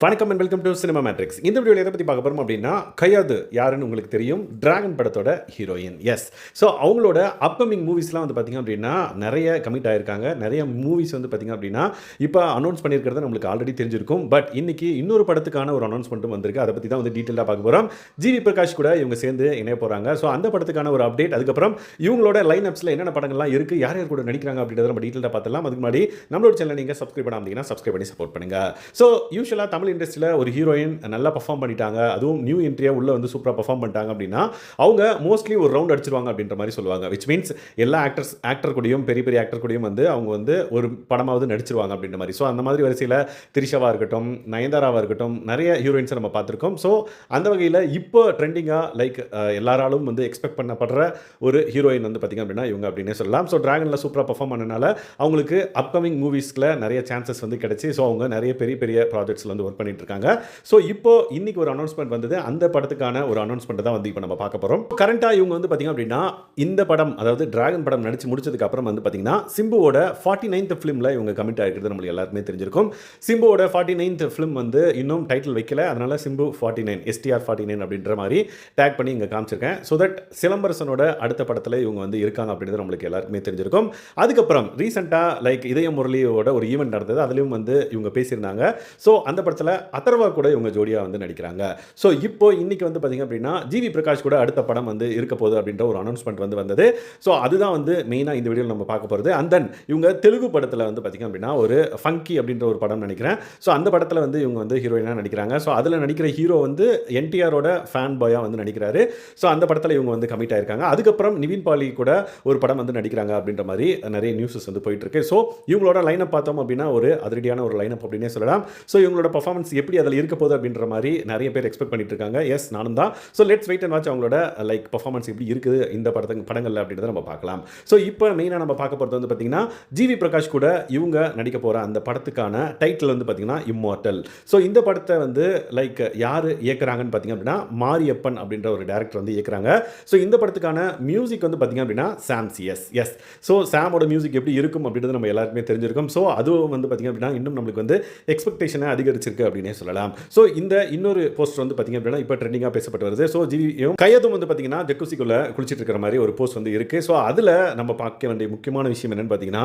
வணக்கம் and welcome to cinema matrix இந்த வீடியோவில் எதை பற்றி பார்க்க போகிறோம் அப்படின்னா கையாது யாருன்னு உங்களுக்கு தெரியும் டிராகன் படத்தோட ஹீரோயின் எஸ் ஸோ அவங்களோட அப்கமிங் மூவிஸ்லாம் வந்து பார்த்திங்க அப்படின்னா நிறைய கமிட் ஆயிருக்காங்க. நிறைய மூவிஸ் வந்து பார்த்திங்க அப்படின்னா இப்போ அனௌன்ஸ் பண்ணியிருக்கிறது நம்மளுக்கு ஆல்ரெடி தெரிஞ்சிருக்கும். பட் இன்றைக்கி இன்னொரு படத்துக்கான ஒரு அனௌன்ஸ்மெண்ட்டும் வந்திருக்கு. அதை பற்றி தான் வந்து டீட்டெயிலாக பார்க்க போகிறோம் ஜிவி பிரகாஷ் கூட இவங்க சேர்ந்து இணைய போகிறாங்க ஸோ அந்த படத்துக்கான ஒரு அப்டேட் அதுக்கப்புறம் இவங்களோட லைன் அப்ஸில் என்னென்ன படங்கள்லாம் இருக்குது யார் யார் கூட நடிக்கிறாங்க அப்படின்றத நம்ம டீட்டெயிலாக பார்த்துலாம் அதுக்கு முன்னாடி நம்மளோட சேனலை நீங்கள் சப்ஸ்கிரைப் பண்ணாமல் சப்ஸ்கிரைப் பண்ணி சப்போர்ட் பண்ணுங்க. ஸோ யூஸ்வலாக தமிழ் இண்டஸ்ட்ரியில் ஒரு ஹீரோயின் நல்லா பர்ஃபார்ம் பண்ணிட்டாங்க. அதுவும் நியூ என்ட்ரியாக உள்ள வந்து சூப்பராக பர்ஃபார்ம் பண்ணிட்டாங்க அப்படின்னா அவங்க மோஸ்ட்லி ஒரு ரவுண்ட் அடிச்சிருவாங்க அப்படின்ற மாதிரி சொல்லுவாங்க. விச் மீன்ஸ் எல்லா ஆக்டர்ஸ் ஆக்டர் கூடயும் பெரிய பெரிய ஆக்டர் கூடயும் வந்து அவங்க வந்து ஒரு படமாவது நடிச்சிருவாங்க அப்படின்ற மாதிரி. ஸோ அந்த மாதிரி வரிசையில் திரிஷாவாக இருக்கட்டும் நயன்தாராவாக இருக்கட்டும் நிறைய ஹீரோயின்ஸை நம்ம பார்த்துருக்கோம். ஸோ அந்த வகையில் இப்போ ட்ரெண்டிங்காக லைக் எல்லாராலும் வந்து எக்ஸ்பெக்ட் பண்ணப்படுற ஒரு ஹீரோயின் வந்து பார்த்திங்க அப்படின்னா இவங்க அப்படின்னே சொல்லலாம். ஸோ ட்ராகனில் சூப்பராக பர்ஃபார்ம் பண்ணனால அவங்களுக்கு அப்கமிங் மூவிஸில் நிறைய சான்சஸ் வந்து கிடச்சி. ஸோ அவங்க நிறைய பெரிய பெரிய ப்ராஜெக்ட்ஸில் வந்து ஒர்க் பண்ணிட்டு இருக்காங்க ஸோ இப்போ இன்னைக்கு ஒரு அனௌன்ஸ்மெண்ட் வந்தது. அந்த படத்துக்கான ஒரு அனௌன்ஸ்மெண்ட் தான் வந்து இப்போ நம்ம பார்க்க போகிறோம் கரண்ட்டாக இவங்க வந்து பார்த்திங்க அப்படின்னா இந்த படம் அதாவது டிராகன் படம் நடிச்சு முடிச்சதுக்கு அப்புறம் வந்து பார்த்தீங்கன்னா சிம்புவோட ஃபார்ட்டி நைன்த் ஃபிலிமில் இவங்க கமிட் ஆகிருக்கிறது நம்மளுக்கு எல்லாருமே தெரிஞ்சிருக்கும். சிம்புவோட ஃபார்ட்டி நைன்த் ஃபிலிம் வந்து இன்னும் டைட்டில் வைக்கல. அதனால Simbu forty nine STR forty nine அப்படின்ற மாதிரி டேக் பண்ணி இங்கே காமிச்சிருக்கேன். ஸோ தட் சிலம்பரசனோட அடுத்த படத்தில் இவங்க வந்து இருக்காங்க அப்படின்றது நம்மளுக்கு எல்லாருக்குமே தெரிஞ்சிருக்கும். அதுக்கப்புறம் ரீசெண்டாக லைக் இதய முரளியோட ஒரு ஈவெண்ட் நடந்தது. அதுலேயும் வந்து இவங்க பேசியிருந்தாங்க. ஸோ அந்த படத்தில் அதர்வா கூட இவங்க ஜோடியாக வந்து நடிக்கிறாங்க. ஸோ இப்போ இன்னைக்கு வந்து பார்த்தீங்க அப்படின்னா ஜிவி பிரகாஷ் கூட அடுத்த படம் வந்து இருக்க போகுது அப்படின்ற ஒரு அனௌன்ஸ்மெண்ட் வந்து வந்தது. ஸோ அதுதான் வந்து மெயினாக இந்த வீடியோவில் நம்ம பார்க்க போகிறது அண்ட் தென் இவங்க தெலுங்கு படத்தில் வந்து பார்த்திங்க அப்படின்னா ஒரு ஃபங்கி அப்படின்ற ஒரு படம் நினைக்கிறேன். ஸோ அந்த படத்தில் வந்து இவங்க வந்து ஹீரோயினாக நடிக்கிறாங்க. ஸோ அதில் நடிக்கிற ஹீரோ வந்து என்டிஆரோட ஃபேன் பாயாக வந்து நடிக்கிறாரு. ஸோ அந்த படத்தில் இவங்க வந்து கமிட் ஆயிருக்காங்க. அதுக்கப்புறம் நிவின் பாலி கூட ஒரு படம் வந்து நடிக்கிறாங்க அப்படின்ற மாதிரி நிறைய நியூஸஸ் வந்து போயிட்டு இருக்கு. ஸோ இவங்களோட லைனப் பார்த்தோம் அப்படின்னா ஒரு அதிரடியான ஒரு லைனப் அப்படின்னே சொல்லலாம். ஸோ இவங்களோட பர்ஃபார்மன்ஸ் எப்படி அதில் இருக்க போகுது அப்படின்ற மாதிரி நிறைய பேர் எக்ஸ்பெக்ட் பண்ணிட்டு இருக்காங்க எஸ் நானும் தான். So let's wait and watch அவங்களோட லைக் பர்ஃபார்மன்ஸ் எப்படி இருக்குது இந்த படத்து படங்களில் அப்படின்றத நம்ம பார்க்கலாம். ஸோ இப்போ மெயினாக நம்ம பார்க்க போகிறது வந்து பார்த்தீங்கன்னா ஜிவி பிரகாஷ் கூட இவங்க நடிக்க போகிற அந்த படத்துக்கான டைட்டில் வந்து பார்த்தீங்கன்னா இம்மார்டல் ஸோ இந்த படத்தை வந்து லைக் யார் இயக்குறாங்கன்னு பார்த்தீங்க அப்படின்னா மாரியப்பன் அப்படின்ற ஒரு டேரக்டர் வந்து இயக்குறாங்க. ஸோ இந்த படத்துக்கான மியூசிக் வந்து பார்த்தீங்க அப்படின்னா சாம் சிஎஸ் எஸ் ஸோ சாமோட மியூசிக் எப்படி இருக்கும் அப்படின்றது நம்ம எல்லாருக்குமே தெரிஞ்சிருக்கும். ஸோ அதுவும் வந்து பார்த்தீங்க அப்படின்னா இன்னும் நம்மளுக்கு வந்து எக்ஸ்பெக்டேஷனை அதிகரிச்சிருக்கு அப்படின்னே சொல்லலாம். ஸோ இந்த இன்னொரு போஸ்ட் வந்து பார்த்திங்க அப்படின்னா இப்போ ட்ரெண்டிங்காக பேசப்பட்டு வருது. ஸோ ஜிவியும் கையதும் வந்து பார்த்திங்கன்னா ஜக்குசிக்குள்ள குளிச்சிட்டு இருக்கிற மாதிரி ஒரு போஸ்ட் வந்து இருக்குது ஸோ அதில் நம்ம பார்க்க வேண்டிய முக்கியமான விஷயம் என்னென்னு பார்த்தீங்கன்னா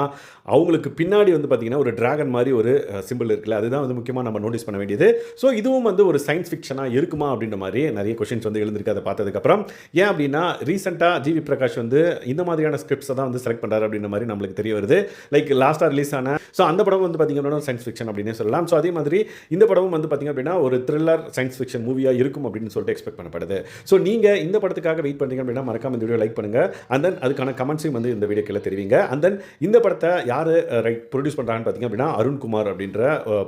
அவங்களுக்கு பின்னாடி வந்து பார்த்திங்கன்னா ஒரு ட்ராகன் மாதிரி ஒரு சிம்பிள் இருக்குல்ல அதுதான் வந்து முக்கியமாக நம்ம நோட்டீஸ் பண்ண வேண்டியது. ஸோ இதுவும் வந்து ஒரு சயின்ஸ் ஃபிக்ஷனாக இருக்குமா அப்படின்ற மாதிரி நிறைய கொஷின்ஸ் வந்து எழுந்திருக்கு. அதை பார்த்ததுக்கப்புறம் ஏன் அப்படின்னா ரீசெண்டாக ஜிவி பிரகாஷ் வந்து இந்த மாதிரியான ஸ்கிரிப்ட்ஸை தான் வந்து செலக்ட் பண்ணுறாரு அப்படின்ற மாதிரி நம்மளுக்கு தெரிய வருது. லைக் லாஸ்ட்டாக ரிலீஸ் ஆன ஸோ அந்த படம் வந்து பார்த்திங்கன்னா சயின்ஸ் ஃபிக்ஷன் அப்படின்னே சொல்லலாம். ஸோ அதே மாதிரி இந்த படமும் வந்து பார்த்திங்க அப்படின்னா ஒரு த்ரில்லர் சயின்ஸ் ஃபிக்ஷன் மூவியாக இருக்கும் அப்படின்னு சொல்லிட்டு எக்ஸ்பெக்ட் பண்ணப்படுது. ஸோ நீங்கள் இந்த படத்துக்காக வெயிட் பண்ணுறீங்க அப்படின்னா மறக்காம இந்த வீடியோ லைக் பண்ணுங்கள் அண்ட் தென் அதுக்கான கமெண்ட்ஸையும் வந்து இந்த வீடியோக்கில் தெரிவிங்க. அண்ட் தென் இந்த படத்தை யார் ரைட் uh, ப்ரொடியூஸ் பண்ணுறாங்கன்னு பார்த்திங்க அப்படின்னா அருண்குமார் அப்படின்ற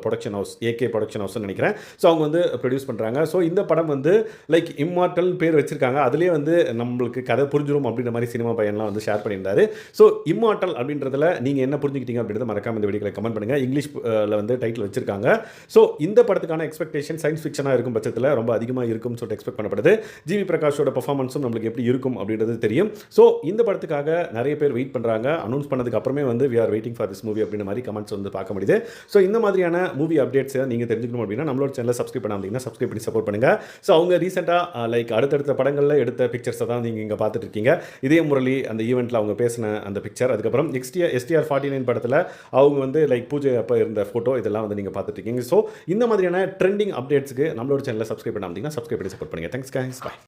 ப்ரொடக்ஷன் ஹவுஸ் ஏகே ப்ரொடக்ஷன் ஹவுஸ்னு நினைக்கிறேன். ஸோ அவங்க வந்து ப்ரொடியூஸ் பண்ணுறாங்க ஸோ இந்த படம் வந்து லைக் இம்மார்டல் பேர் வச்சிருக்காங்க. அதுலேயே வந்து நம்மளுக்கு கதை புரிஞ்சிடும் அப்படின்ற மாதிரி சினிமா பையன்லாம் வந்து ஷேர் பண்ணியிருந்தாரு. ஸோ இம்மார்டல் அப்படின்றதுல நீங்கள் என்ன புரிஞ்சுக்கிட்டீங்க அப்படின்றத மறக்காம இந்த வீடியோவில் கமெண்ட் பண்ணுங்கள் இங்கிலீஷில் வந்து டைட்டில் வச்சிருக்காங்க. ஸோ இந்த படத்துக்கான எக்ஸ்பெக்டேஷன் சயின்ஸ் ஃபிக்ஷனாக இருக்கும் பட்சத்தில் ரொம்ப அதிகமாக இருக்கும்னு சொல்லிட்டு எக்ஸ்பெக்ட் பண்ணப்படுது. ஜிவி பிரகாஷோட பர்ஃபார்மன்ஸும் நம்மளுக்கு எப்படி இருக்கும் அப்படின்றது தெரியும். ஸோ இந்த படத்துக்காக நிறைய பேர் வெயிட் பண்ணுறாங்க அனௌன்ஸ் பண்ணதுக்கு அப்புறமே வந்து we are waiting for this movie அப்படின்ற மாதிரி கமெண்ட்ஸ் வந்து பார்க்க முடியுது. ஸோ இந்த மாதிரியான மூவி அப்டேட்ஸை நீங்கள் தெரிஞ்சுக்கணும் அப்படின்னா நம்மளோட சேனலில் சப்ஸ்கிரைப் பண்ணாமல் சப்ஸ்கிரைப் பண்ணி சப்போர்ட் பண்ணுங்கள் ஸோ அவங்க ரீசெண்டாக லைக் அடுத்தடுத்த படங்களில் எடுத்த பிக்சர்ஸை தான் நீங்கள் இங்கே பார்த்துட்டு இருக்கீங்க. இதே முரளி அந்த ஈவெண்ட்டில் அவங்க பேசின அந்த பிக்சர் அதுக்கப்புறம் எக்ஸ்டிஆர் எஸ்டிஆர் ஃபார்ட்டி நைன் படத்தில் அவங்க வந்து லைக் பூஜை அப்போ இருந்த ஃபோட்டோ இதெல்லாம் வந்து நீங்கள் பார்த்துட்டு இருக்கீங்க. ஸோ இந்த மாதிரியான ட்ரெண்டிங் அப்டேட்ஸ்க்கு நம்மளோட சேனலில் சப்ஸ்கிரைப் பண்ணாமல் சப்ஸ்கிரைப் பண்ணி சப்போர்ட் பண்ணுங்கள் தேங்க்ஸ் கைஸ் பாய்